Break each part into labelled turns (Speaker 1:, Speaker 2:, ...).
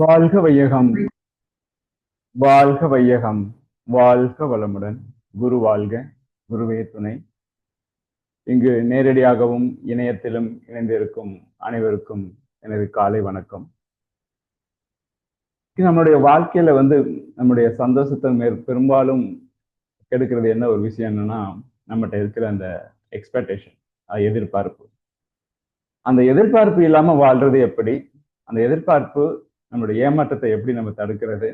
Speaker 1: வாழ்க வையகம். வாழ்க வையகம். வாழ்க வளமுடன். குரு வாழ்க. குருவே துணை. இங்கு நேரடியாகவும் இணையத்திலும் இணைந்திருக்கும் அனைவருக்கும் எனது காலை வணக்கம். நம்மளுடைய வாழ்க்கையில வந்து நம்முடைய சந்தோஷத்தை மேற் பெரும்பாலும் கெடுக்கிறது என்ன ஒரு விஷயம் என்னன்னா நம்மகிட்ட இருக்கிற அந்த எக்ஸ்பெக்டேஷன் எதிர்பார்ப்பு. அந்த எதிர்பார்ப்பு இல்லாம வாழ்றது எப்படி? அந்த எதிர்பார்ப்பு நம்மளுடைய ஏமாற்றத்தை எப்படி நம்ம தடுக்கிறது?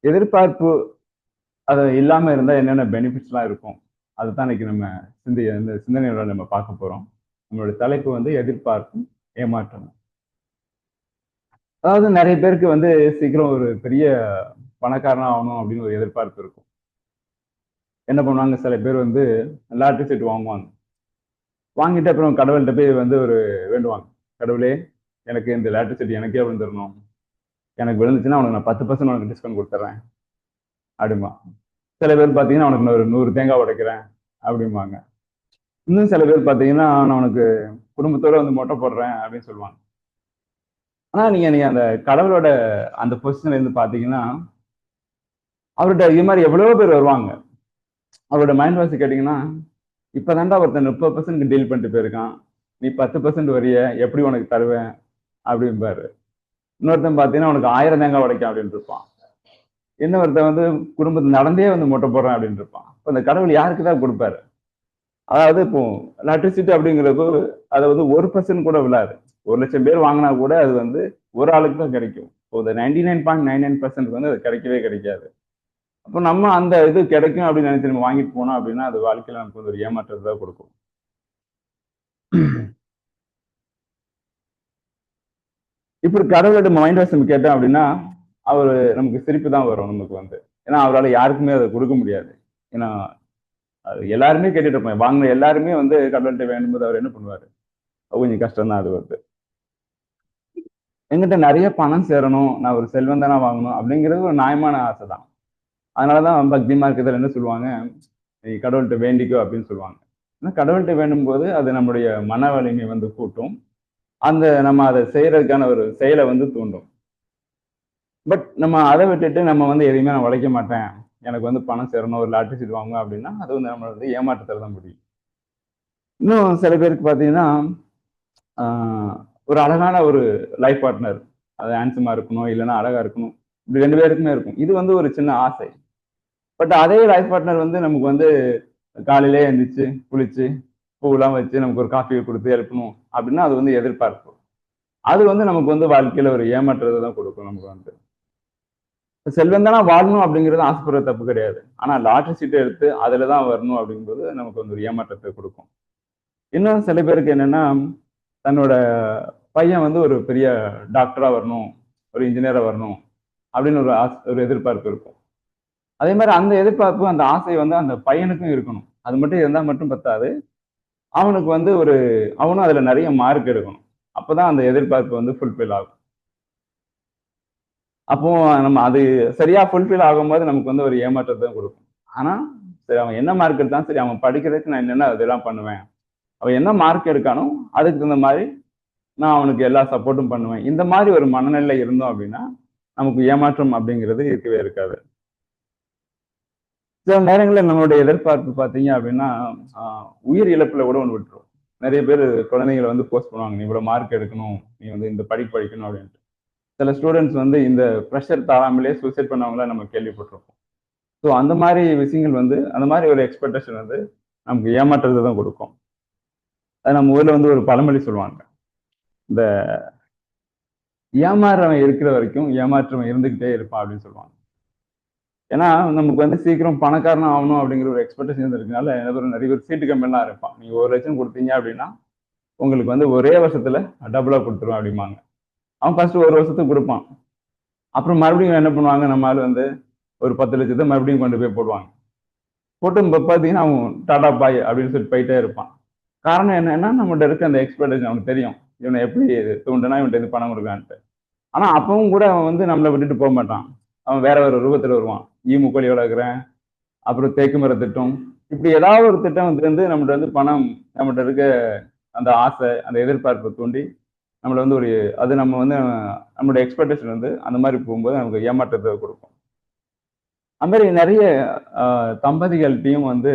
Speaker 1: எதிர்பார்ப்பு அது இல்லாம இருந்தா என்னென்ன பெனிஃபிட்ஸ்லாம் இருக்கும்? அதுதான் இன்னைக்கு நம்ம சிந்தி இந்த சிந்தனையோட நம்ம பார்க்க போறோம். நம்மளுடைய தலைப்பு வந்து எதிர்பார்ப்பும் ஏமாற்றம் அதாவது நிறைய பேருக்கு வந்து சீக்கிரம் ஒரு பெரிய பணக்காரனாக ஆகணும் அப்படின்னு ஒரு எதிர்பார்ப்பு இருக்கும். என்ன பண்ணுவாங்க? சில பேர் வந்து லாட்ரி சீட் வாங்குவாங்க. வாங்கிட்டு அப்புறம் கடவுள்கிட்ட போய் வந்து ஒரு வேண்டுவாங்க. கடவுளே எனக்கு இந்த லாட்ரி சீட் எனக்கே விழுந்துடணும் எனக்கு விழுந்துச்சுன்னா உனக்கு நான் பத்து பர்சன்ட் உனக்கு டிஸ்கவுண்ட் கொடுத்துட்றேன் அப்படிமா சில பேர் பார்த்தீங்கன்னா உனக்கு நான் ஒரு நூறு தேங்காய் உடைக்கிறேன் அப்படிம்பாங்க. இன்னும் சில பேர் பார்த்தீங்கன்னா நான் உனக்கு குடும்பத்தோட வந்து மொட்டை போடுறேன் அப்படின்னு சொல்லுவாங்க. ஆனால் நீங்கள் நீங்கள் அந்த கடவுளோட அந்த பொசிஷன்லேருந்து பார்த்தீங்கன்னா அவர்கிட்ட இது மாதிரி எவ்வளோ பேர் வருவாங்க. அவரோட மைண்ட் வாய்ஸ் கேட்டிங்கன்னா இப்போ தாண்டா ஒருத்தன் முப்பது பர்சன்ட் டீல் பண்ணிட்டு போயிருக்கான். நீ பத்து பர்சன்ட் வரிய எப்படி உனக்கு தருவேன் அப்படிம்பாரு. இன்னொருத்தன் பார்த்தீங்கன்னா உனக்கு ஆயிரம் தேங்காய் உடைக்கும் அப்படின்னு இருப்பான். இன்னொருத்தன் வந்து குடும்பத்தை நடந்தே வந்து மொட்டை போடுறான் அப்படின்னு இருப்பான். இப்போ இந்த கடவுள் யாருக்கு தான் கொடுப்பாரு? அதாவது இப்போ எலக்ட்ரிசிட்டி அப்படிங்கிறது அதை வந்து ஒரு பர்சன்ட் கூட விழாது. ஒரு லட்சம் பேர் வாங்கினா கூட அது வந்து ஒரு ஆளுக்கு தான் கிடைக்கும். இப்போ ninety nine point nine nine percent வந்து அது கிடைக்கவே கிடைக்காது. அப்போ நம்ம அந்த இது கிடைக்கும் அப்படின்னு நினைச்சு நம்ம வாங்கிட்டு போனோம் அப்படின்னா அது வாழ்க்கையில நமக்கு வந்து ஒரு ஏமாற்றத்தை தான் கொடுக்கும். இப்படி கடவுளோட மைண்ட் வாய்ஸ் நம்ம கேட்டோம் அப்படின்னா அவர் நமக்கு சிரிப்பு தான் வரும் நமக்கு வந்து. ஏன்னா அவரால் யாருக்குமே அதை கொடுக்க முடியாது. ஏன்னா அது எல்லாருமே கேட்டுட்டு இருப்போம் வாங்கின எல்லாருமே வந்து கடவுள்கிட்ட வேண்டும்போது அவர் என்ன பண்ணுவார்? கொஞ்சம் கஷ்டம் தான் அது வந்து. எங்கிட்ட நிறைய பணம் சேரணும். நான் ஒரு செல்வம் தானே வாங்கணும். அப்படிங்கிறது ஒரு நியாயமான ஆசை தான். அதனால தான் பக்தி மார்க்கத்தில் என்ன சொல்லுவாங்க? நீ கடவுள்கிட்ட வேண்டிக்கோ அப்படின்னு சொல்லுவாங்க. ஏன்னா கடவுள்கிட்ட வேண்டும் போது அது நம்முடைய மன வலிமை வந்து கூட்டும். அந்த நம்ம அதை செய்யறதுக்கான ஒரு செயலை வந்து தூண்டும். பட் நம்ம அதை விட்டுட்டு நம்ம வந்து எதையுமே நான் உழைக்க மாட்டேன். எனக்கு வந்து பணம் சேரணும் ஒரு லாட்டரி சீட் வாங்கணும் அப்படின்னா அது வந்து நம்மளை வந்து ஏமாற்றத்தில் தான் முடியும். இன்னும் சில பேருக்கு பார்த்தீங்கன்னா ஒரு அழகான ஒரு லைஃப் பார்ட்னர் அது ஹேண்ட்ஸமாக இருக்கணும் இல்லைன்னா அழகாக இருக்கணும். இப்படி ரெண்டு பேருக்குமே இருக்கும். இது வந்து ஒரு சின்ன ஆசை. பட் அதே லைஃப் பார்ட்னர் வந்து நமக்கு வந்து காலையிலே எழுந்திரிச்சு குளிச்சு பூவெல்லாம் வச்சு நமக்கு ஒரு காஃபியை கொடுத்து எழுப்பணும் அப்படின்னா அது வந்து எதிர்பார்ப்பு. அது வந்து நமக்கு வந்து வாழ்க்கையில ஒரு ஏமாற்றத்தை தான் கொடுக்கும் நமக்கு வந்து. செல்வம் தானே வாழணும் அப்படிங்கிறது ஆசைப்படுற தப்பு கிடையாது. ஆனா லாட்ரி சீட்டை எடுத்து அதுல தான் வரணும் அப்படிங்கும்போது நமக்கு வந்து ஒரு ஏமாற்றத்தை கொடுக்கும். இன்னும் சில பேருக்கு என்னன்னா தன்னோட பையன் வந்து ஒரு பெரிய டாக்டரா வரணும் ஒரு இன்ஜினியரா வரணும் அப்படின்னு ஒரு ஆசை ஒரு எதிர்பார்ப்பு இருக்கும். அதே மாதிரி அந்த எதிர்பார்ப்பு அந்த ஆசை வந்து அந்த பையனுக்கும் இருக்கணும். அது மட்டும் இருந்தால் மட்டும் பத்தாது. அவனுக்கு வந்து ஒரு அவனும் அதுல நிறைய மார்க் எடுக்கணும். அப்போதான் அந்த எதிர்பார்ப்பு வந்து ஃபுல்ஃபில் ஆகும். அப்போ நம்ம அது சரியா ஃபுல்ஃபில் ஆகும்போது நமக்கு வந்து ஒரு ஏமாற்றத்தை கொடுக்கும். ஆனா சரி அவன் என்ன மார்க் எடுத்தான் சரி அவன் படிக்கிறதுக்கு நான் என்னென்ன அதெல்லாம் பண்ணுவேன்? அவன் என்ன மார்க் எடுக்கானோ அதுக்கு தகுந்த மாதிரி நான் அவனுக்கு எல்லா சப்போர்ட்டும் பண்ணுவேன். இந்த மாதிரி ஒரு மனநிலை இருந்தோம் அப்படின்னா நமக்கு ஏமாற்றம் அப்படிங்கிறது இருக்கவே இருக்காது. சில நேரங்களில் நம்மளுடைய எதிர்பார்ப்பு பார்த்தீங்க அப்படின்னா உயிர் இழப்புல கூட ஒன்று விட்டுரும். நிறைய பேர் குழந்தைங்களை வந்து போஸ்ட் பண்ணுவாங்க. நீ இவ்வளோ மார்க் எடுக்கணும். நீ வந்து இந்த படிப்பு படிக்கணும் அப்படின்ட்டு. சில ஸ்டூடெண்ட்ஸ் வந்து இந்த ப்ரெஷர் தாழாமலே சூசைட் பண்ணவங்கள நம்ம கேள்விப்பட்டிருப்போம். ஸோ அந்த மாதிரி விஷயங்கள் வந்து அந்த மாதிரி ஒரு எக்ஸ்பெக்டேஷன் வந்து நமக்கு ஏமாற்றத்தை தான் கொடுக்கும். அது நம்ம ஊரில் வந்து ஒரு பழமொழி சொல்லுவாங்க. இந்த ஏமாறுறவன் இருக்கிற வரைக்கும் ஏமாற்றவன் இருந்துக்கிட்டே இருப்பான் அப்படின்னு சொல்லுவாங்க. ஏன்னா நமக்கு வந்து சீக்கிரம் பணக்காரன் ஆகணும் அப்படிங்கிற ஒரு எக்ஸ்பெக்டேஷன் இருக்கனால ஒரு நிறைய பேர் சீட்டு கம்பெனிலாம் இருப்பான் நீங்கள் ஒரு லட்சம் கொடுத்தீங்க அப்படின்னா உங்களுக்கு வந்து ஒரே வருஷத்துல டபுளாக கொடுத்துருவான் அப்படிம்பாங்க. அவன் ஃபர்ஸ்ட் ஒரு வருஷத்துக்கு கொடுப்பான். அப்புறம் மறுபடியும் என்ன பண்ணுவாங்க நம்ம ஆள் வந்து ஒரு பத்து லட்சத்தை மறுபடியும் கொண்டு போய் போடுவாங்க. போட்டு இப்போ பார்த்தீங்கன்னா அவன் டாடா பாய் அப்படின்னு சொல்லிட்டு போயிட்டே இருப்பான். காரணம் என்னன்னா நம்மகிட்ட இருக்க அந்த எக்ஸ்பெக்டேஷன் அவனுக்கு தெரியும். இவனை எப்படி தூண்டுனா இவன்ட்டு இது பணம் கொடுக்கான்ட்டு ஆனால் அப்பவும் கூட அவன் வந்து நம்மளை விட்டுட்டு போக மாட்டான். அவன் வேற ஒரு ரூபத்தில் வருவான். ஈ முக்கோழி வளர்க்குறேன் அப்புறம் தேக்கு மர திட்டம். இப்படி ஏதாவது ஒரு திட்டம் வந்து நம்மகிட்ட வந்து பணம் நம்மகிட்ட இருக்க அந்த ஆசை அந்த எதிர்பார்ப்பை தூண்டி நம்மளை வந்து ஒரு அது நம்ம வந்து நம்மளுடைய எக்ஸ்பெக்டேஷன் வந்து அந்த மாதிரி போகும்போது நமக்கு ஏமாற்றத்தை கொடுக்கும். அந்த மாதிரி நிறைய தம்பதிகள்கிட்டையும் வந்து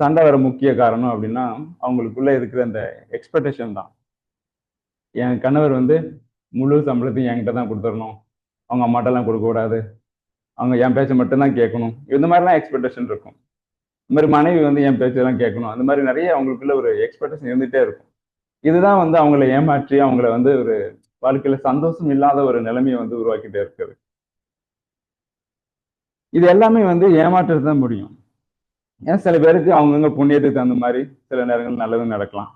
Speaker 1: சண்டை வர முக்கிய காரணம் அப்படின்னா அவங்களுக்குள்ள இருக்கிற அந்த எக்ஸ்பெக்டேஷன் தான். என் கணவர் வந்து முழு சம்பளத்தையும் என்கிட்ட தான் கொடுத்துடணும். அவங்க அம்மாட்டெல்லாம் கொடுக்கக்கூடாது அவங்க என் பேச்சை மட்டும்தான் கேட்கணும். இந்த மாதிரிலாம் எக்ஸ்பெக்டேஷன் இருக்கும். இந்த மாதிரி மனைவி வந்து என் பேச்செல்லாம் கேட்கணும். அந்த மாதிரி நிறைய அவங்களுக்குள்ள ஒரு எக்ஸ்பெக்டேஷன் இருந்துகிட்டே இருக்கும். இதுதான் வந்து அவங்கள ஏமாற்றி அவங்கள வந்து ஒரு வாழ்க்கையில சந்தோஷம் இல்லாத ஒரு நிலைமையை வந்து உருவாக்கிட்டே இருக்குது. இது எல்லாமே வந்து ஏமாற்றது தான் முடியும். ஏன் சில பேருக்கு அவங்கவுங்க புண்ணியத்துக்கு தகுந்த மாதிரி சில நேரங்கள் நல்லதும் நடக்கலாம்.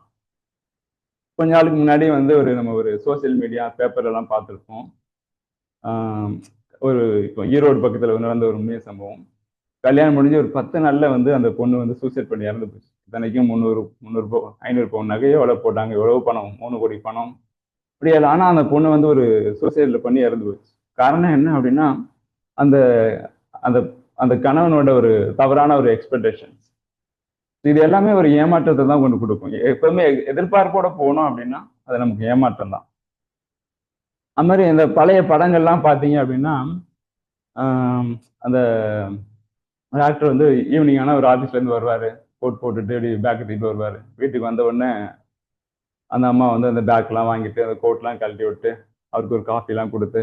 Speaker 1: கொஞ்ச நாளுக்கு முன்னாடி வந்து ஒரு நம்ம ஒரு சோஷியல் மீடியா பேப்பர் எல்லாம் பார்த்துருப்போம். ஒரு இப்போ ஈரோடு பக்கத்தில் நடந்த ஒரு உண்மைய சம்பவம். கல்யாணம் முடிஞ்சு ஒரு பத்து நாளில் வந்து அந்த பொண்ணு வந்து சூசைட் பண்ணி இறந்து போச்சு. இத்தனைக்கும் முந்நூறு முந்நூறு ஐநூறு பவுன் நகையோ எவ்வளோ போட்டாங்க எவ்வளோ பணம் மூணு கோடி பணம். இப்படி ஆனால் அந்த பொண்ணு வந்து ஒரு சூசைடில் பண்ணி இறந்து போச்சு. காரணம் என்ன அப்படின்னா அந்த அந்த அந்த கணவனோட ஒரு தவறான ஒரு எக்ஸ்பெக்டேஷன்ஸ் இது எல்லாமே ஒரு ஏமாற்றத்தை தான் கொண்டு கொடுக்கும். எப்பவுமே எ- எதிர்பார்ப்போட போனோம் அப்படின்னா அது நமக்கு ஏமாற்றம் தான் அது மாதிரி இந்த பழைய படங்கள்லாம் பார்த்தீங்க அப்படின்னா அந்த டாக்டர் வந்து ஈவினிங் ஆனால் ஒரு ஆஃபீஸ்லேருந்து வருவார். கோட் போட்டுட்டு இப்படி பேக் தூக்கிட்டு வருவார். வீட்டுக்கு வந்த உடனே அந்த அம்மா வந்து அந்த பேக்லாம் வாங்கிட்டு அந்த கோட்லாம் கழட்டி விட்டு அவருக்கு ஒரு காஃபிலாம் கொடுத்து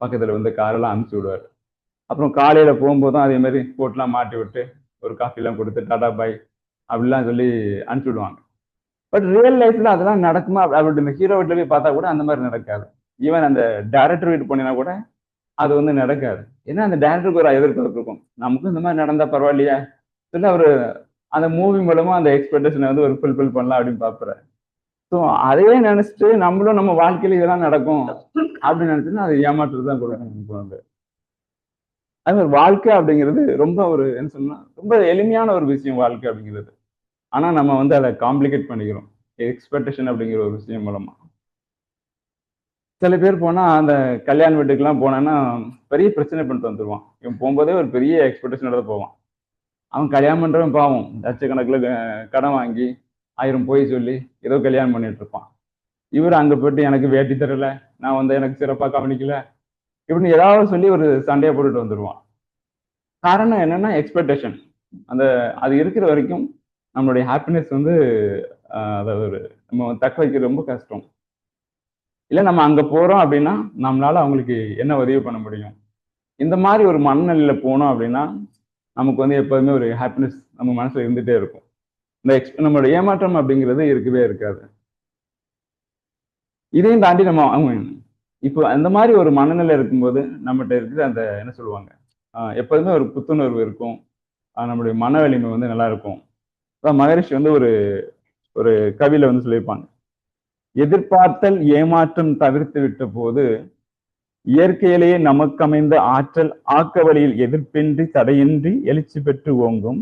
Speaker 1: பக்கத்தில் வந்து காரெல்லாம் அனுப்பிச்சி விடுவார். அப்புறம் காலையில் போகும்போதும் அதே மாதிரி கோட்லாம் மாட்டி விட்டு ஒரு காஃபிலாம் கொடுத்து டாடா பாய் அப்படிலாம் சொல்லி அனுப்பிச்சி விடுவாங்க. பட் ரியல் லைஃப்ல அதெல்லாம் நடக்குமா? அப்படி ஹீரோ வீட்டில் போய் பார்த்தா கூட அந்த மாதிரி நடக்காது. ஈவன் அந்த டேரக்டர் வீட்டு போனீங்கன்னா கூட அது வந்து நடக்காது. ஏன்னா அந்த டேரக்டருக்கு ஒரு எதிர்பார்ப்பு இருக்கும். நமக்கும் இந்த மாதிரி நடந்தா பரவாயில்லையா. சொல்லி அவர் அந்த மூவி மூலமா அந்த எக்ஸ்பெக்டேஷனை வந்து ஒரு ஃபுல்ஃபில் பண்ணலாம் அப்படின்னு பார்க்குறாரு ஸோ அதையே நினைச்சிட்டு நம்மளும் நம்ம வாழ்க்கையில இதெல்லாம் நடக்கும் அப்படின்னு நினைச்சுன்னா அது ஏமாற்றுறது தான் கொடுக்கும் நமக்கு வந்து அது மாதிரி வாழ்க்கை அப்படிங்கிறது ரொம்ப ஒரு என்ன சொன்னா ரொம்ப எளிமையான ஒரு விஷயம் வாழ்க்கை அப்படிங்கிறது. ஆனா நம்ம வந்து அதை காம்ப்ளிகேட் பண்ணிக்கிறோம். எக்ஸ்பெக்டேஷன் அப்படிங்கிற ஒரு விஷயம் மூலமா. சில பேர் போனா அந்த கல்யாண வீட்டுக்கெல்லாம் போனான்னா பெரிய பிரச்சனை பண்ணிட்டு வந்துருவான். இவன் போகும்போதே ஒரு பெரிய எக்ஸ்பெக்டேஷனோட தான் போவான். அவன் கல்யாணம் பண்றவன் பாவம். லட்சக்கணக்கில் க- கடன் வாங்கி ஆயிரம் போய் சொல்லி ஏதோ கல்யாணம் பண்ணிட்டு இருப்பான். இவர் அங்க போயிட்டு எனக்கு வேட்டி தரல நான் வந்து எனக்கு சிறப்பாக கவனிக்கல இப்படின்னு ஏதாவது சொல்லி ஒரு சண்டையை போட்டுட்டு வந்துடுவான் காரணம் என்னன்னா எக்ஸ்பெக்டேஷன் அந்த அது இருக்கிற வரைக்கும் நம்மளுடைய ஹாப்பினஸ் வந்து அதாவது ஒரு நம்ம தக்க வைக்கிறது ரொம்ப கஷ்டம். இல்லை நம்ம அங்க போறோம் அப்படின்னா நம்மளால அவங்களுக்கு என்ன உதவி பண்ண முடியும்? இந்த மாதிரி ஒரு மனநிலையில் போனோம் அப்படின்னா நமக்கு வந்து எப்போதுமே ஒரு ஹாப்பினஸ் நம்ம மனசுல இருந்துட்டே இருக்கும். இந்த எக்ஸ் நம்மளோட ஏமாற்றம் அப்படிங்கிறது இருக்கவே இருக்காது. இதையும் தாண்டி நம்ம அவங்க இப்போ அந்த மாதிரி ஒரு மனநிலை இருக்கும்போது நம்மகிட்ட இருக்கிற அந்த என்ன சொல்லுவாங்க ஆஹ் எப்போதுமே ஒரு புத்துணர்வு இருக்கும். நம்மளுடைய மன வலிமை வந்து நல்லா இருக்கும். மகரிஷி வந்து ஒரு ஒரு கவியில வந்து சொல்லியிருப்பாங்க. எதிர்பார்த்தல் ஏமாற்றம் தவிர்த்து விட்ட போது இயற்கையிலேயே நமக்கமைந்த ஆற்றல் ஆக்க வழியில் எதிர்ப்பின்றி தடையின்றி எழுச்சி பெற்று ஓங்கும்.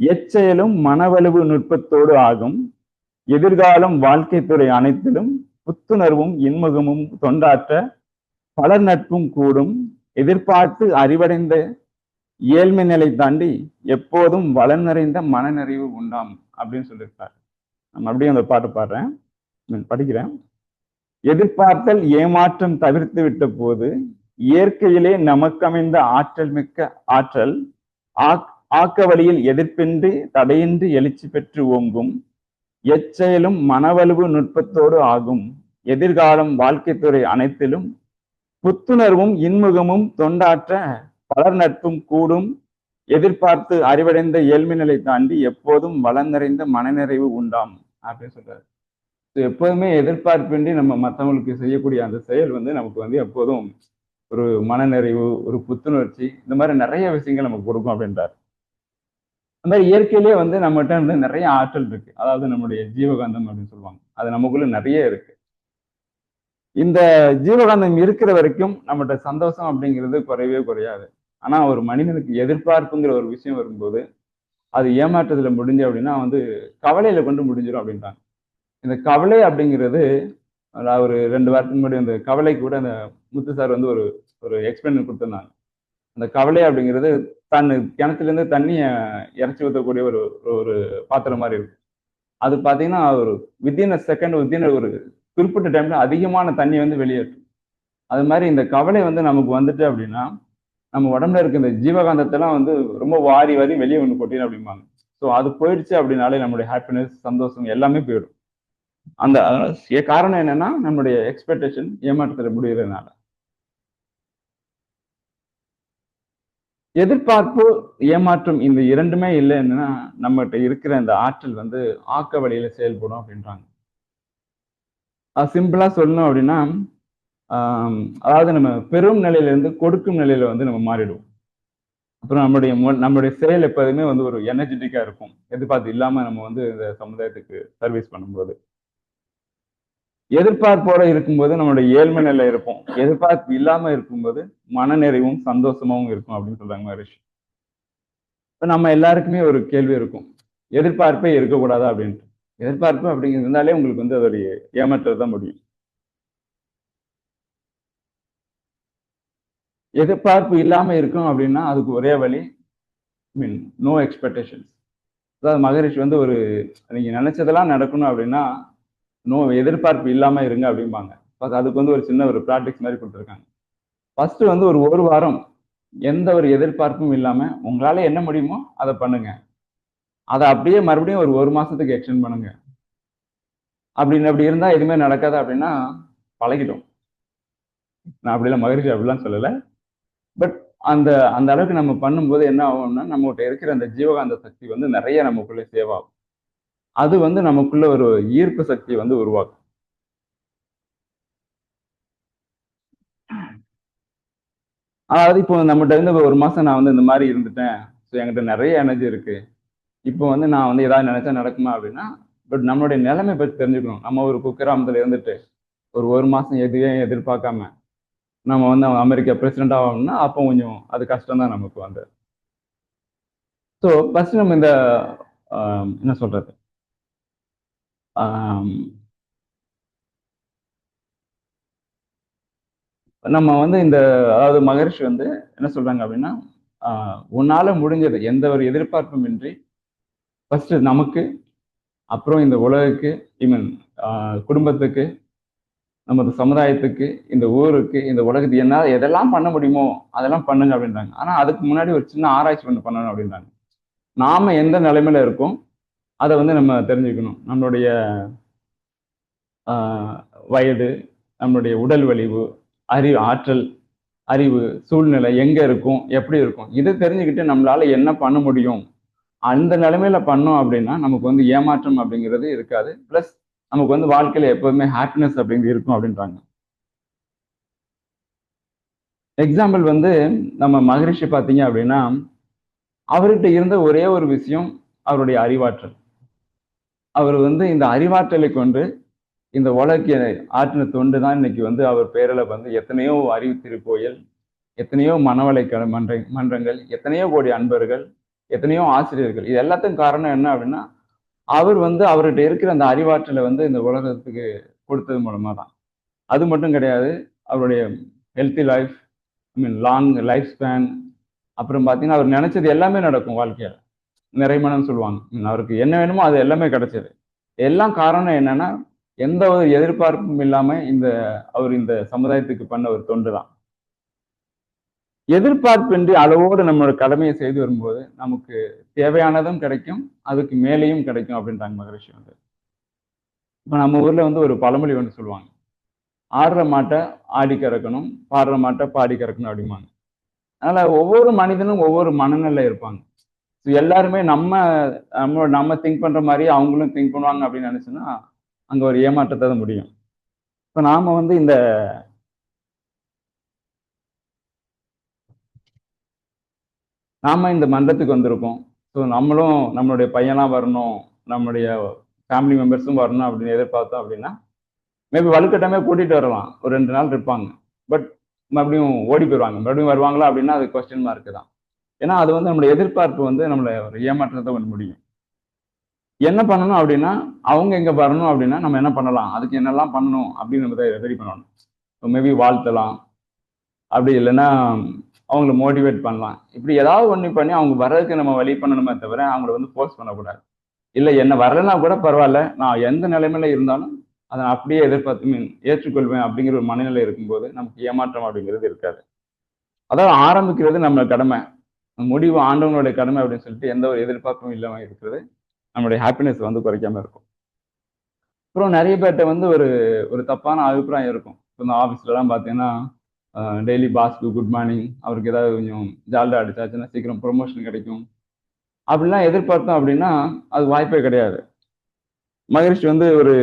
Speaker 1: எச்செயலும் மனவளவு நுட்பத்தோடு ஆகும். எதிர்காலம் வாழ்க்கை துறை அனைத்திலும் புத்துணர்வும் இன்முகமும் தொண்டாற்ற பலர் நட்பும் கூடும். எதிர்பார்த்து அறிவடைந்த ஏழ்மை நிலை தாண்டி எப்போதும் வளம் நிறைந்த மனநிறைவு உண்டாம் அப்படின்னு சொல்லியிருக்காரு. நான் அப்படியே அந்த பாட்டு பாடுறேன். நான் படிக்கிறேன். எதிர்பார்த்தல் ஏமாற்றம் தவிர்த்து விட்ட போது இயற்கையிலே நமக்கமைந்த ஆற்றல் மிக்க ஆற்றல் ஆக்க வழியில் எதிர்ப்பின்றி தடையின்றி எழுச்சி பெற்று ஓங்கும். எச்செயலும் மனவலுவு நுட்பத்தோடு ஆகும். எதிர்காலம் வாழ்க்கைத்துறை அனைத்திலும் புத்துணர்வும் இன்முகமும் தொண்டாற்ற பலர் நட்பும் கூடும். எதிர்பார்த்து அறிவடைந்த ஏழ்மை நிலை தாண்டி எப்போதும் வளம் நிறைந்த மனநிறைவு உண்டாம். அப்படின்னு சொல்றாரு. So, எப்போதுமே எதிர்பார்ப்பின்றி நம்ம மற்றவங்களுக்கு செய்யக்கூடிய அந்த செயல் வந்து நமக்கு வந்து எப்போதும் ஒரு மனநிறைவு ஒரு புத்துணர்ச்சி இந்த மாதிரி நிறைய விஷயங்கள் நமக்கு கொடுக்கும் அப்படின்றார். அந்த மாதிரி இயற்கையிலேயே வந்து நம்மகிட்ட வந்து நிறைய ஆற்றல் இருக்கு. அதாவது நம்முடைய ஜீவகாந்தம் அப்படின்னு சொல்லுவாங்க. அது நமக்குள்ள நிறைய இருக்கு. இந்த ஜீவகாந்தம் இருக்கிற வரைக்கும் நம்மகிட்ட சந்தோஷம் அப்படிங்கிறது குறையவே குறையாது. ஆனா ஒரு மனிதனுக்கு எதிர்பார்ப்புங்கிற ஒரு விஷயம் வரும்போது அது ஏமாற்றத்துல முடிஞ்சு அப்படின்னா வந்து கவலையில கொண்டு முடிஞ்சிடும் அப்படின்றாங்க. இந்த கவலை அப்படிங்கிறது அதாவது ஒரு ரெண்டு வாரத்துக்கு முன்னாடி அந்த கவலை கூட அந்த முத்து சார் வந்து ஒரு ஒரு எக்ஸ்பிளைன் கொடுத்துருந்தாங்க. அந்த கவலை அப்படிங்கிறது தன் கிணத்துலேருந்து தண்ணியை இறச்சி ஊற்றக்கூடிய ஒரு ஒரு பாத்திரம் மாதிரி இருக்கும். அது பார்த்தீங்கன்னா ஒரு வித்தின் அ செகண்ட் வித்தின் ஒரு குறிப்பிட்ட டைம்ல அதிகமான தண்ணி வந்து வெளியேற்றும். அது மாதிரி இந்த கவலை வந்து நமக்கு வந்துட்டு அப்படின்னா நம்ம உடம்புல இருக்க இந்த ஜீவகாந்தத்தெல்லாம் வந்து ரொம்ப வாரி வாரி வெளியே ஒன்று கொட்டிடும் அப்படிம்பாங்க. ஸோ அது போயிடுச்சு அப்படின்னாலே நம்மளுடைய ஹாப்பினஸ் சந்தோஷம் எல்லாமே போயிடும். அந்த காரணம் என்னன்னா நம்மளுடைய எக்ஸ்பெக்டேஷன் ஏமாற்றத்தில் முடிகிறதுனால எதிர்பார்ப்பு ஏமாற்றம் இந்த இரண்டுமே இல்லைன்னா நம்மகிட்ட இருக்கிற இந்த ஆற்றல் வந்து ஆக்க வழியில செயல்படும் அப்படின்றாங்க. சிம்பிளா சொல்லணும் அப்படின்னா அதாவது நம்ம பெரும் நிலையிலிருந்து கொடுக்கும் நிலையில வந்து நம்ம மாறிடுவோம். அப்புறம் நம்மளுடைய நம்மளுடைய செயல் எப்போதுமே வந்து ஒரு எனர்ஜெட்டிக்கா இருக்கும். எதிர்பார்த்து இல்லாம நம்ம வந்து இந்த சமுதாயத்துக்கு சர்வீஸ் பண்ணும்போது. எதிர்பார்ப்போட இருக்கும்போது நம்மளுடைய ஏழ்மை நிலை இருப்போம் எதிர்பார்ப்பு இல்லாம இருக்கும்போது மனநிறைவும் சந்தோஷமாவும் இருக்கும் அப்படின்னு சொல்றாங்க மகரிஷி. இப்ப நம்ம எல்லாருக்குமே ஒரு கேள்வி இருக்கும். எதிர்பார்ப்பே இருக்கக்கூடாதா அப்படின்ட்டு. எதிர்பார்ப்பு அப்படிங்கிறது இருந்தாலே உங்களுக்கு வந்து அதோடைய ஏமாற்றது தான் முடியும். எதிர்பார்ப்பு இல்லாம இருக்கும் அப்படின்னா அதுக்கு ஒரே வழி மீன் நோ எக்ஸ்பெக்டேஷன்ஸ் அதாவது மகரிஷி வந்து ஒரு நீங்க நினைச்சதெல்லாம் நடக்கணும் அப்படின்னா நோ எதிர்பார்ப்பு இல்லாமல் இருங்க அப்படிம்பாங்க. அதுக்கு வந்து ஒரு சின்ன ஒரு ப்ராக்டிக்ஸ் மாதிரி கொடுத்துருக்காங்க. ஃபர்ஸ்ட் வந்து ஒரு ஒரு வாரம் எந்த ஒரு எதிர்பார்ப்பும் இல்லாமல் உங்களால் என்ன முடியுமோ அதை பண்ணுங்க. அதை அப்படியே மறுபடியும் ஒரு ஒரு மாதத்துக்கு எக்ஸ்டெண்ட் பண்ணுங்க. அப்படின்னு அப்படி இருந்தால் எதுவுமே நடக்காது அப்படின்னா பழகிடும். நான் அப்படிலாம் மகிழ்ச்சி அப்படிலாம் சொல்லலை. பட் அந்த அந்த அளவுக்கு நம்ம பண்ணும்போது என்ன ஆகும்னா நம்மகிட்ட இருக்கிற அந்த ஜீவகாந்த சக்தி வந்து நிறைய நமக்குள்ளே சேவ் ஆகும். அது வந்து நமக்குள்ள ஒரு ஈர்ப்பு சக்தியை வந்து உருவாக்கும். அதாவது இப்போ நம்மகிட்ட இருந்து ஒரு மாசம் நான் வந்து இந்த மாதிரி இருந்துட்டேன். ஸோ என்கிட்ட நிறைய எனர்ஜி இருக்கு. இப்போ வந்து நான் வந்து ஏதாவது நினைச்சா நடக்குமா அப்படின்னா பட் நம்மளுடைய நிலைமை பற்றி தெரிஞ்சுக்கணும். நம்ம ஒரு குக்கிராமத்தில் இருந்துட்டு ஒரு ஒரு மாசம் எதையும் எதிர்பார்க்காம நம்ம வந்து அமெரிக்கா பிரசிடென்ட் ஆகணும்னா அப்போ கொஞ்சம் அது கஷ்டம் தான் நமக்கு வந்து. ஸோ ஃபர்ஸ்ட் நம்ம இந்த என்ன சொல்றது? நம்ம வந்து இந்த அதாவது மகரிஷி வந்து என்ன சொல்றாங்க அப்படின்னா உன்னால முடிஞ்சது எந்த ஒரு எதிர்பார்ப்பும் இன்றி ஃபர்ஸ்ட் நமக்கு அப்புறம் இந்த உலகுக்கு மீன் குடும்பத்துக்கு நமது சமுதாயத்துக்கு இந்த ஊருக்கு இந்த உலகத்துக்கு என்ன எதெல்லாம் பண்ண முடியுமோ அதெல்லாம் பண்ணுங்க அப்படின்றாங்க. ஆனா அதுக்கு முன்னாடி ஒரு சின்ன ஆராய்ச்சி ஒன்று பண்ணணும் அப்படின்றாங்க. நாம எந்த நிலைமையில இருக்கோம்? அதை வந்து நம்ம தெரிஞ்சுக்கணும். நம்மளுடைய வயது நம்மளுடைய உடல் வலிவு அறிவு ஆற்றல் அறிவு சூழ்நிலை எங்கே இருக்கும் எப்படி இருக்கும் இதை தெரிஞ்சுக்கிட்டு நம்மளால் என்ன பண்ண முடியும் அந்த நிலைமையில பண்ணோம் அப்படின்னா நமக்கு வந்து ஏமாற்றம் அப்படிங்கிறது இருக்காது. ப்ளஸ் நமக்கு வந்து வாழ்க்கையில் எப்போதுமே ஹாப்பினஸ் அப்படிங்கிறது இருக்கும் அப்படின்றாங்க. எக்ஸாம்பிள் வந்து நம்ம மகரிஷி பார்த்தீங்க அப்படின்னா அவர்கிட்ட இருந்த ஒரே ஒரு விஷயம் அவருடைய அறிவாற்றல். அவர் வந்து இந்த அறிவாற்றலை கொண்டு இந்த உலகிய ஆற்றின தொண்டு தான் இன்னைக்கு வந்து அவர் பேரில் வந்து எத்தனையோ அறிவு திருக்கோயில் எத்தனையோ மனவளை மன்ற மன்றங்கள் எத்தனையோ கோடி அன்பர்கள் எத்தனையோ ஆசிரியர்கள். இது எல்லாத்துக்கும் காரணம் என்ன அப்படின்னா அவர் வந்து அவர்கிட்ட இருக்கிற அந்த அறிவாற்றலை வந்து இந்த உலகத்துக்கு கொடுத்தது மூலமாக தான். அது மட்டும் கிடையாது அவருடைய healthy life I mean long life span அப்புறம் பார்த்தீங்கன்னா அவர் நினைச்சது எல்லாமே நடக்கும் வாழ்க்கையில். நிறைமணம்னு சொல்லுவாங்க. அவருக்கு என்ன வேணுமோ அது எல்லாமே கிடைச்சது. எல்லாம் காரணம் என்னன்னா எந்த ஒரு எதிர்பார்ப்பும் இல்லாம இந்த அவர் இந்த சமுதாயத்துக்கு பண்ண ஒரு தொண்டு தான். எதிர்பார்ப்பின்றி அளவோடு நம்மளோட கடமையை செய்து வரும்போது நமக்கு தேவையானதும் கிடைக்கும் அதுக்கு மேலேயும் கிடைக்கும் அப்படின்றாங்க மகரிஷி வந்து. இப்போ நம்ம ஊர்ல வந்து ஒரு பழமொழி ஒன்று சொல்லுவாங்க. ஆடுற மாட்டை ஆடி கறக்கணும் பாடுற மாட்டை பாடி கறக்கணும் அப்படிம்பாங்க. அதனால ஒவ்வொரு மனிதனும் ஒவ்வொரு மனநிலை இருப்பாங்க. ஸோ எல்லாருமே நம்ம நம்ம நம்ம திங்க் பண்ணுற மாதிரி அவங்களும் திங்க் பண்ணுவாங்க அப்படின்னு நினைச்சோன்னா அங்கே ஒரு ஏமாற்றத்தை தான் முடியும். இப்போ நாம வந்து இந்த நாம இந்த மன்றத்துக்கு வந்திருக்கோம். ஸோ நம்மளும் நம்மளுடைய பையனாக வரணும் நம்மளுடைய ஃபேமிலி மெம்பர்ஸும் வரணும் அப்படின்னு எதிர்பார்த்தோம் அப்படின்னா மேபி வலுக்கட்டமே கூட்டிட்டு வரலாம். ஒரு ரெண்டு நாள் இருப்பாங்க. பட் மறுபடியும் ஓடி போயிடுவாங்க மறுபடியும் வருவாங்களா அப்படின்னா அது கொஸ்டின் மார்க் தான். ஏன்னா அது வந்து நம்மளுடைய எதிர்பார்ப்பு வந்து நம்மளை ஒரு ஏமாற்றத்தை பண்ண முடியும். என்ன பண்ணணும் அப்படின்னா அவங்க எங்க வரணும் அப்படின்னா நம்ம என்ன பண்ணலாம்? அதுக்கு என்னெல்லாம் பண்ணணும் அப்படின்னு நம்ம ரெடி பண்ணணும். மேபி வாழ்த்தலாம். அப்படி இல்லைன்னா அவங்கள மோட்டிவேட் பண்ணலாம். இப்படி ஏதாவது ஒன்று பண்ணி அவங்க வர்றதுக்கு நம்ம வழி பண்ணணுமே தவிர அவங்கள வந்து ஃபோர்ஸ் பண்ணக்கூடாது. இல்லை என்ன வரலைன்னா கூட பரவாயில்ல. நான் எந்த நிலைமையில இருந்தாலும் அதை அப்படியே எதிர்பார்த்து மீன் ஏற்றுக்கொள்வேன் அப்படிங்கிற ஒரு மனநிலை இருக்கும்போது நமக்கு ஏமாற்றம் அப்படிங்கிறது இருக்காது. அதாவது ஆரம்பிக்கிறது நம்ம கடமை. முடிவு ஆண்டவனுடைய கடமை அப்படின்னு சொல்லிட்டு எந்த ஒரு எதிர்பார்ப்பும் இல்லாமல் இருக்கிறது. நம்மளுடைய ஹாப்பினஸ் வந்து குறைக்காம இருக்கும். அப்புறம் நிறைய பேர்கிட்ட வந்து ஒரு ஒரு தப்பான அபிப்பிராயம் இருக்கும். இப்போ இந்த ஆஃபீஸ்லலாம் பார்த்தீங்கன்னா டெய்லி பாஸ்க்கு குட் மார்னிங் அவருக்கு ஏதாவது கொஞ்சம் ஜால்டா அடிச்சாச்சுன்னா சீக்கிரம் ப்ரொமோஷன் கிடைக்கும். அப்படிலாம் எதிர்பார்த்தோம் அப்படின்னா அது வாய்ப்பே கிடையாது. மகரிஷி வந்து ஒரு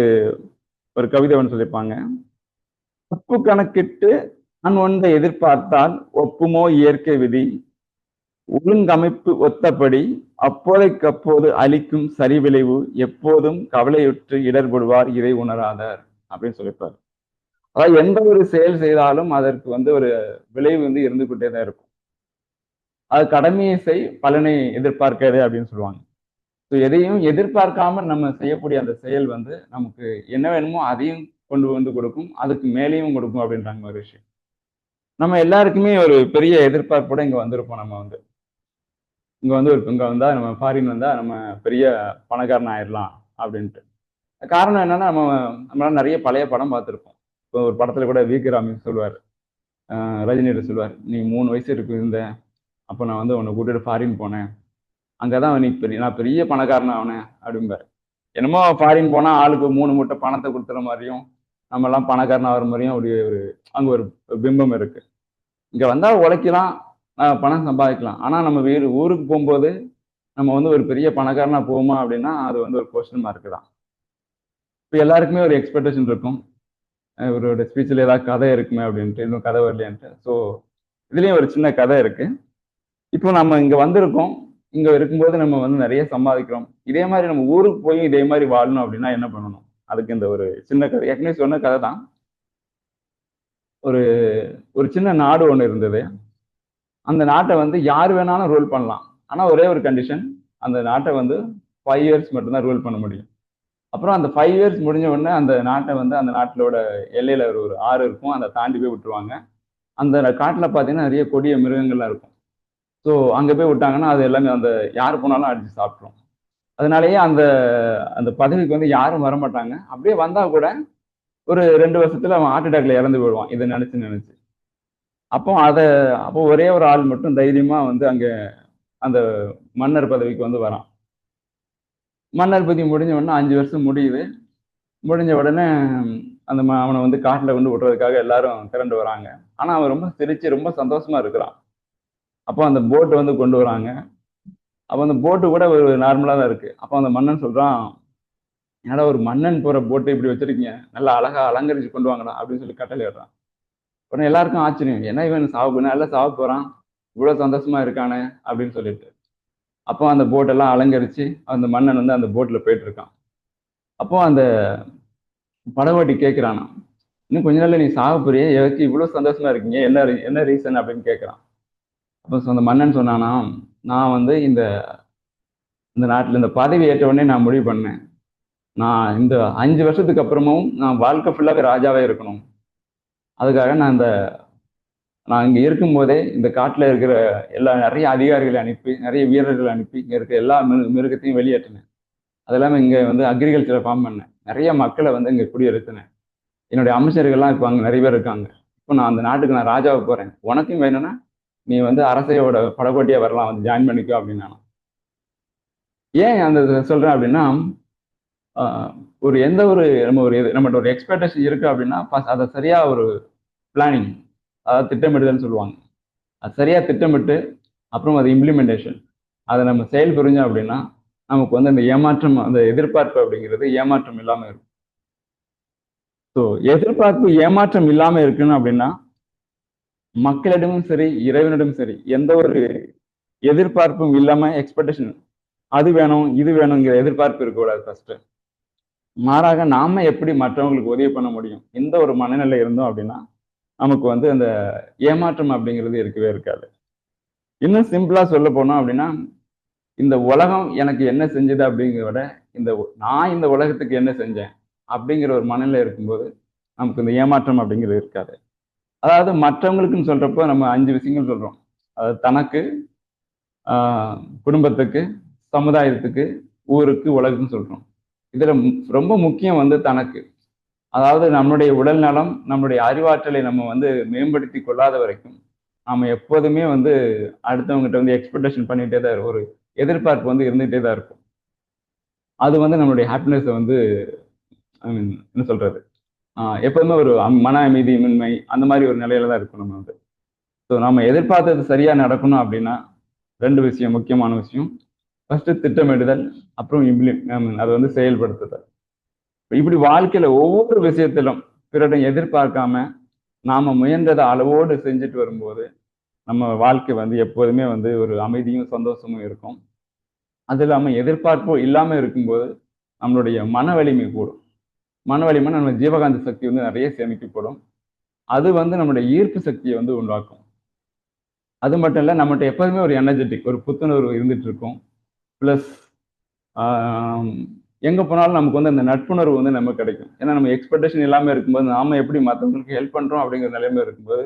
Speaker 1: ஒரு கவிதை ஒன்று சொல்லியிருப்பாங்க. உப்பு கணக்கிட்டு நான் ஒன்றை எதிர்பார்த்தால் ஒப்புமோ இயற்கை விதி. ஒழுங்கமைப்பு ஒத்தபடி அப்போதைக்கப்போது அளிக்கும் சரி விளைவு எப்போதும் கவலையுற்று இடர்படுவார் இதை உணராதார் அப்படின்னு சொல்லியிருப்பார். அதாவது எந்த ஒரு செயல் செய்தாலும் அதற்கு வந்து ஒரு விளைவு வந்து இருந்து கொண்டே தான் இருக்கும். அது கடமையை செய் பலனை எதிர்பார்க்காது அப்படின்னு சொல்லுவாங்க. ஸோ எதையும் எதிர்பார்க்காம நம்ம செய்யக்கூடிய அந்த செயல் வந்து நமக்கு என்ன வேணுமோ அதையும் கொண்டு வந்து கொடுக்கும் அதுக்கு மேலேயும் கொடுக்கும் அப்படின்றாங்க ஒரு விஷயம். நம்ம எல்லாருக்குமே ஒரு பெரிய எதிர்பார்ப்போட இங்க வந்திருப்போம் நம்ம வந்து. இங்கே வந்து ஒரு இங்கே வந்தால் நம்ம ஃபாரின் வந்தால் நம்ம பெரிய பணக்காரன் ஆயிடலாம் அப்படின்ட்டு. காரணம் என்னன்னா நம்ம நம்மளால நிறைய பழைய படம் பார்த்துருப்போம். இப்போ ஒரு படத்தில் கூட வி ராமி சொல்லுவார். ரஜினிகிட்ட சொல்லுவார் நீ மூணு வயசு இருக்கு இருந்த அப்போ நான் வந்து உன்னை கூட்டிட்டு ஃபாரின் போனேன். அங்கே தான் நீ பெரிய நான் பெரிய பணக்காரன் ஆனேன் அப்படிம்பார். என்னமோ ஃபாரின் போனால் ஆளுக்கு மூணு மூட்டை பணத்தை கொடுத்துற மாதிரியும் நம்மலாம் பணக்காரன் ஆகிற மாதிரியும் அப்படி ஒரு அங்கே ஒரு பிம்பம் இருக்குது இங்கே வந்தால் உழைக்கலாம் பணம் சம்பாதிக்கலாம். ஆனால் நம்ம வீடு ஊருக்கு போகும்போது நம்ம வந்து ஒரு பெரிய பணக்காரனா போவோமா அப்படின்னா அது வந்து ஒரு கொஸ்டின் மார்க் தான். இப்போ எல்லாருக்குமே ஒரு எக்ஸ்பெக்டேஷன் இருக்கும். இவரோட ஸ்பீச்சில் ஏதாவது கதை இருக்குமே அப்படின்ட்டு இன்னும் கதை வரலையான்ட்டு. ஸோ இதுலேயும் ஒரு சின்ன கதை இருக்கு. இப்போ நம்ம இங்கே வந்திருக்கோம். இங்கே இருக்கும்போது நம்ம வந்து நிறைய சம்பாதிக்கிறோம். இதே மாதிரி நம்ம ஊருக்கு போய் இதே மாதிரி வாழணும் அப்படின்னா என்ன பண்ணணும்? அதுக்கு இந்த ஒரு சின்ன கதை. ஏற்கனவே சொன்ன கதை தான். ஒரு ஒரு சின்ன நாடு ஒன்று இருந்தது. அந்த நாட்டை வந்து யார் வேணாலும் ரூல் பண்ணலாம். ஆனால் ஒரே ஒரு கண்டிஷன் அந்த நாட்டை வந்து ஃபைவ் இயர்ஸ் மட்டும்தான் ரூல் பண்ண முடியும். அப்புறம் அந்த ஃபைவ் இயர்ஸ் முடிஞ்ச உடனே அந்த நாட்டை வந்து அந்த நாட்டிலோட எல்லையில் ஒரு ஆறு இருக்கும். அதை தாண்டி போய் விட்டுருவாங்க. அந்த காட்டில் பார்த்தீங்கன்னா நிறைய கொடிய மிருகங்கள்லாம் இருக்கும். ஸோ அங்கே போய் விட்டாங்கன்னா அது எல்லாமே அந்த யார் போனாலும் அடித்து சாப்பிட்ரும் அதனாலேயே அந்த அந்த பதவிக்கு வந்து யாரும் வரமாட்டாங்க. அப்படியே வந்தால் கூட ஒரு ரெண்டு வருஷத்துல அவன் ஹார்ட் அட்டாக்ல இறந்து போயிடுவான். இதை நினைச்சு நினைச்சு. அப்போ அதை அப்போ ஒரே ஒரு ஆள் மட்டும் தைரியமா வந்து அங்க அந்த மன்னர் பதவிக்கு வந்து வரான். மன்னர் பதவி முடிஞ்ச உடனே அஞ்சு வருஷம் முடியுது. முடிஞ்ச உடனே அந்த அவனை வந்து காட்டில் கொண்டு விடுறதுக்காக எல்லாரும் திரண்டு வராங்க. ஆனால் அவன் ரொம்ப சிரிச்சு ரொம்ப சந்தோஷமா இருக்கிறான். அப்போ அந்த போட்டு வந்து கொண்டு வராங்க. அப்போ அந்த போட்டு கூட ஒரு நார்மலாக தான் இருக்கு. அப்போ அந்த மன்னன் சொல்றான் என்னடா ஒரு மன்னன் போற போட்டு இப்படி வச்சிருக்கீங்க? நல்லா அழகா அலங்கரிச்சு கொண்டு வாங்கடா அப்படின்னு சொல்லி கட்டளை ஏடுறான் உடனே எல்லாருக்கும் ஆச்சரியம். என்ன இவன் சாவு நல்லா சாவ போறான். இவ்வளவு சந்தோஷமா இருக்கானே அப்படின்னு சொல்லிட்டு. அப்போ அந்த போட்டெல்லாம் அலங்கரிச்சு அந்த மன்னன் வந்து அந்த போட்டில் போயிட்டு இருக்கான் அப்போ அந்த படவாட்டி கேட்குறானா இன்னும் கொஞ்ச நாள்ல நீ சாக போறியே? எதுக்கு இவ்வளோ சந்தோஷமா இருக்கீங்க? என்ன என்ன ரீசன் அப்படின்னு கேட்குறான் அப்போ அந்த மன்னன் சொன்னானா நான் வந்து இந்த இந்த நாட்டில் இந்த பதவி ஏற்ற உடனே நான் முடிவு பண்ணேன். நான் இந்த அஞ்சு வருஷத்துக்கு அப்புறமும் நான் வாழ்க்கை ஃபுல்லாகவே ராஜாவே இருக்கணும். அதுக்காக நான் இந்த நான் இங்கே இருக்கும்போதே இந்த காட்டில் இருக்கிற எல்லா நிறைய அதிகாரிகளை அனுப்பி நிறைய வீரர்களை அனுப்பி இங்கே இருக்கிற எல்லா மிரு மிருகத்தையும் வெளியேற்றினேன். அது இல்லாமல் இங்கே வந்து அக்ரிகல்ச்சரை ஃபார்ம் பண்ணேன். நிறைய மக்களை வந்து இங்கே குடியிருத்தினேன் என்னுடைய அமைச்சர்கள்லாம் இப்போ அங்கே நிறைய பேர் இருக்காங்க. இப்போ நான் அந்த நாட்டுக்கு நான் ராஜாவை போகிறேன் உனக்கும் வேணும்னா நீ வந்து அரசையோட படகோட்டியாக வரலாம். வந்து ஜாயின் பண்ணிக்கோ அப்படின்னு ஏன் அந்த சொல்கிறேன் அப்படின்னா ஒரு எந்த ஒரு நம்ம ஒரு நம்மகிட்ட ஒரு எக்ஸ்பெக்டேஷன் இருக்கு அப்படின்னா அதை சரியா ஒரு பிளானிங் அதாவது திட்டமிடுதல்னு சொல்லுவாங்க. அது சரியா திட்டமிட்டு அப்புறம் அது இம்ப்ளிமெண்டேஷன் அதை நம்ம செயல் புரிஞ்சோம் அப்படின்னா நமக்கு வந்து அந்த ஏமாற்றம் அந்த எதிர்பார்ப்பு அப்படிங்கிறது ஏமாற்றம் இல்லாம இருக்கும். ஸோ எதிர்பார்ப்பு ஏமாற்றம் இல்லாம இருக்குன்னு அப்படின்னா மக்களிடமும் சரி இறைவனிடமும் சரி எந்த ஒரு எதிர்பார்ப்பும் இல்லாம எக்ஸ்பெக்டேஷன் அது வேணும் இது வேணுங்கிற எதிர்பார்ப்பு இருக்கக்கூடாது ஃபர்ஸ்ட்டு மாறாக நாம எப்படி மற்றவங்களுக்கு உதவி பண்ண முடியும்? இந்த ஒரு மனநிலை இருந்தோம் அப்படின்னா நமக்கு வந்து அந்த ஏமாற்றம் அப்படிங்கிறது இருக்கவே இருக்காது. இன்னும் சிம்பிளா சொல்ல போனோம் அப்படின்னா இந்த உலகம் எனக்கு என்ன செஞ்சது அப்படிங்கிறத விட இந்த நான் இந்த உலகத்துக்கு என்ன செஞ்சேன் அப்படிங்கிற ஒரு மனநிலை இருக்கும்போது நமக்கு இந்த ஏமாற்றம் அப்படிங்கிறது இருக்காது. அதாவது மற்றவங்களுக்குன்னு சொல்றப்போ நம்ம அஞ்சு விஷயங்கள் சொல்றோம். அதாவது தனக்கு குடும்பத்துக்கு சமுதாயத்துக்கு ஊருக்கு உலகுன்னு சொல்றோம். இதுல ரொம்ப முக்கியம் வந்து தனக்கு. அதாவது நம்மளுடைய உடல் நலம் நம்மளுடைய அறிவாற்றலை நம்ம வந்து மேம்படுத்தி கொள்ளாத வரைக்கும் நாம் எப்போதுமே வந்து அடுத்தவங்ககிட்ட வந்து எக்ஸ்பெக்டேஷன் பண்ணிகிட்டே தான் இருக்கும். ஒரு எதிர்பார்ப்பு வந்து இருந்துகிட்டே தான் இருக்கும். அது வந்து நம்மளுடைய ஹாப்பினஸை வந்து ஐ மீன் என்ன சொல்கிறது எப்போதுமே ஒரு மன அமைதி மின்மை அந்த மாதிரி ஒரு நிலையில தான் இருக்கும் நம்ம வந்து. ஸோ நம்ம எதிர்பார்த்தது சரியாக நடக்கணும் அப்படின்னா ரெண்டு விஷயம் முக்கியமான விஷயம் ஃபர்ஸ்ட் திட்டமிடுதல் அப்புறம் இம்ப்ளி அதை வந்து செயல்படுத்துதல். இப்படி வாழ்க்கையில ஒவ்வொரு விஷயத்திலும் பிறரிடம் எதிர்பார்க்காம நாம முயன்றதை அளவோடு செஞ்சுட்டு வரும்போது நம்ம வாழ்க்கை வந்து எப்போதுமே வந்து ஒரு அமைதியும் சந்தோஷமும் இருக்கும். அது இல்லாமல் எதிர்பார்ப்போ இல்லாமல் இருக்கும்போது நம்மளுடைய மன வலிமை கூடும். மன வலிமை நம்ம ஜீவகாந்த சக்தி வந்து நிறைய சேமிக்கப்படும். அது வந்து நம்மளுடைய ஈர்ப்பு சக்தியை வந்து உண்டாக்கும் அது மட்டும் இல்லை நம்மகிட்ட எப்போதுமே ஒரு எனர்ஜெட்டிக் ஒரு புத்துணர்வு இருந்துட்டு இருக்கும். ப்ளஸ் எங்கே போனாலும் நமக்கு வந்து அந்த நட்புணர்வு வந்து நமக்கு கிடைக்கும். ஏன்னா நம்ம எக்ஸ்பெக்டேஷன் எல்லாமே இருக்கும்போது நாம எப்படி மற்றவங்களுக்கு ஹெல்ப் பண்ணுறோம் அப்படிங்கிற நிலைமை இருக்கும்போது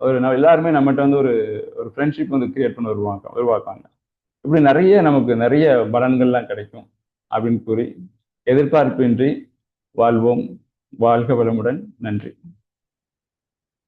Speaker 1: ஒரு நம்ம எல்லாருமே நம்மகிட்ட வந்து ஒரு ஒரு ஃப்ரெண்ட்ஷிப் வந்து கிரியேட் பண்ண உருவாக்க உருவாக்குவாங்க. இப்படி நிறைய நமக்கு நிறைய பலன்கள்லாம் கிடைக்கும் அப்படின்னு கூறி எதிர்பார்ப்பின்றி வாழ்வோம். வாழ்க வளமுடன். நன்றி.